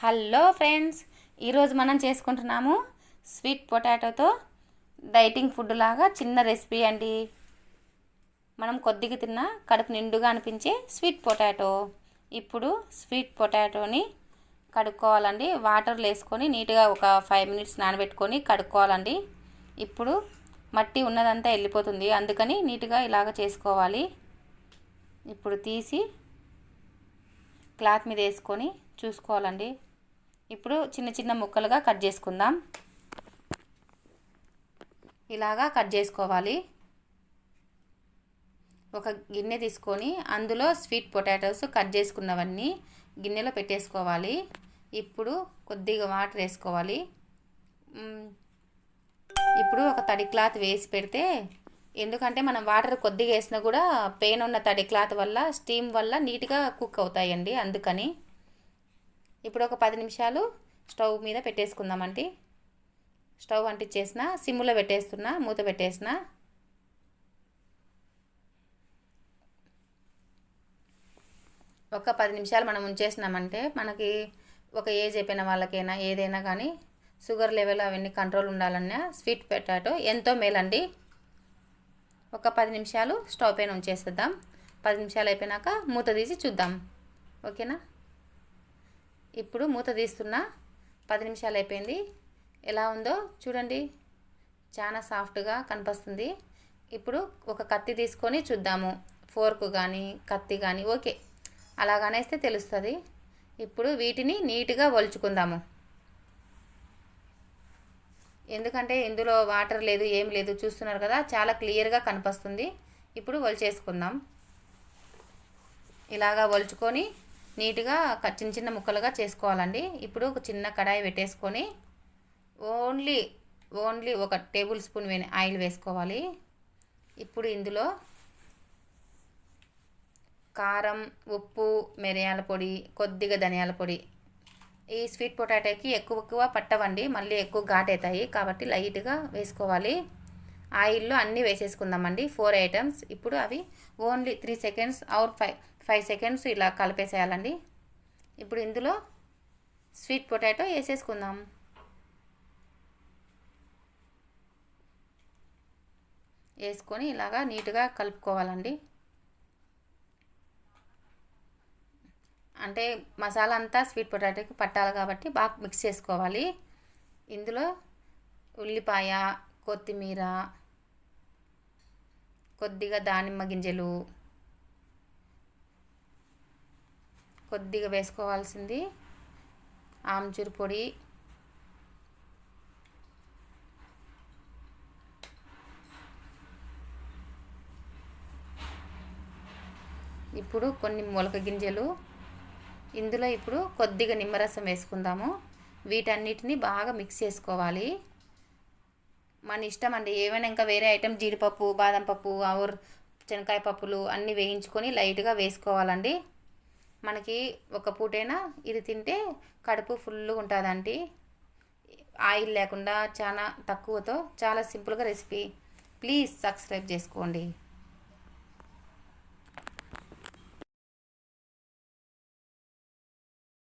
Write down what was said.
Hello friends ఈరోజు మనం చేసుకుంటున్నాము స్వీట్ పొటాటోతో డైటింగ్ ఫుడ్ లాగా చిన్న రెసిపీ అండి. మనం కొద్దిగా తిన్న కడుపు నిండుగా అనిపించే స్వీట్ పొటాటో. ఇప్పుడు స్వీట్ పొటాటోని కడుక్కోవాలండి. వాటర్లో వేసుకొని నీట్గా ఒక ఫైవ్ మినిట్స్ నానబెట్టుకొని కడుక్కోవాలండి. ఇప్పుడు మట్టి ఉన్నదంతా వెళ్ళిపోతుంది. అందుకని నీట్గా ఇలాగ చేసుకోవాలి. ఇప్పుడు తీసి క్లాత్ మీద వేసుకొని చూసుకోవాలండి. ఇప్పుడు చిన్న చిన్న ముక్కలుగా కట్ చేసుకుందాం. ఇలాగా కట్ చేసుకోవాలి. ఒక గిన్నె తీసుకొని అందులో స్వీట్ పొటాటోస్ కట్ చేసుకున్నవన్నీ గిన్నెలో పెట్టేసుకోవాలి. ఇప్పుడు కొద్దిగా వాటర్ వేసుకోవాలి. ఇప్పుడు ఒక తడి క్లాత్ వేసి పెడితే ఎందుకంటే మనం వాటర్ కొద్దిగా వేసినా కూడా పెయిన్ ఉన్న తడి క్లాత్ వల్ల స్టీమ్ వల్ల నీట్గా కుక్ అవుతాయండి అందుకని. ఇప్పుడు ఒక పది నిమిషాలు స్టవ్ మీద పెట్టేసుకుందామండి స్టవ్ అంటించేసిన సిమ్లో పెట్టేస్తున్నా మూత పెట్టేసిన. ఒక పది నిమిషాలు మనం ఉంచేసినామంటే మనకి ఒక ఏజ్ అయిపోయిన వాళ్ళకైనా ఏదైనా కానీ షుగర్ లెవెల్ అవన్నీ కంట్రోల్ ఉండాలన్నా స్వీట్ పొటాటో ఎంతో మేలండి. ఒక పది నిమిషాలు స్టవ్ పైన ఉంచేసేద్దాం. పది నిమిషాలు అయిపోయినాక మూత తీసి చూద్దాం. ఓకేనా? ఇప్పుడు మూత తీస్తున్నా పది నిమిషాలు అయిపోయింది. ఎలా ఉందో చూడండి. చాలా సాఫ్ట్గా కనిపిస్తుంది. ఇప్పుడు ఒక కత్తి తీసుకొని చూద్దాము. ఫోర్క్ కానీ కత్తి కానీ ఓకే. అలాగనేస్తే తెలుస్తుంది. ఇప్పుడు వీటిని నీట్గా ఒలుచుకుందాము. ఎందుకంటే ఇందులో వాటర్ లేదు ఏం లేదు చూస్తున్నారు కదా చాలా క్లియర్గా కనిపిస్తుంది. ఇప్పుడు ఒలిచేసుకుందాం. ఇలాగా ఒలుచుకొని నీట్గా చిన్న చిన్న ముక్కలుగా చేసుకోవాలండి. ఇప్పుడు ఒక చిన్న కడాయి పెట్టేసుకొని ఓన్లీ ఓన్లీ ఒక టేబుల్ స్పూన్ ఆయిల్ వేసుకోవాలి. ఇప్పుడు ఇందులో కారం ఉప్పు మిరియాల పొడి కొద్దిగా ధనియాల పొడి. ఈ స్వీట్ పొటాటోకి ఎక్కువ ఎక్కువ పట్టవండి. మళ్ళీ ఎక్కువ ఘాటవుతాయి కాబట్టి లైట్గా వేసుకోవాలి. ఆయిల్లో అన్నీ వేసేసుకుందామండి. Four items. ఇప్పుడు అవి only three seconds or five five seconds ఇలా కలిపేసేయాలండి. ఇప్పుడు ఇందులో స్వీట్ పొటాటో వేసేసుకుందాం. వేసుకొని ఇలాగా నీట్గా కలుపుకోవాలండి. అంటే మసాలా అంతా స్వీట్ పొటాటోకి పట్టాలి కాబట్టి బాగా మిక్స్ చేసుకోవాలి. ఇందులో ఉల్లిపాయ కొత్తిమీర కొద్దిగా దానిమ్మ గింజలు కొద్దిగా వేసుకోవాల్సింది. ఆమ్చూరు పొడి. ఇప్పుడు కొన్ని మొలక గింజలు. ఇందులో ఇప్పుడు కొద్దిగా నిమ్మరసం వేసుకుందాము. వీటన్నిటిని బాగా మిక్స్ చేసుకోవాలి. మన ఇష్టం అండి. ఏమైనా ఇంకా వేరే ఐటెం జీడిపప్పు బాదం పప్పు ఆర్ శనకాయ పప్పులు అన్నీ వేయించుకొని లైట్గా వేసుకోవాలండి. మనకి ఒక పూటైనా ఇది తింటే కడుపు ఫుల్గా ఉంటుందండి ఆయిల్ లేకుండా చాలా తక్కువతో చాలా సింపుల్గా రెసిపీ. ప్లీజ్ సబ్స్క్రైబ్ చేసుకోండి.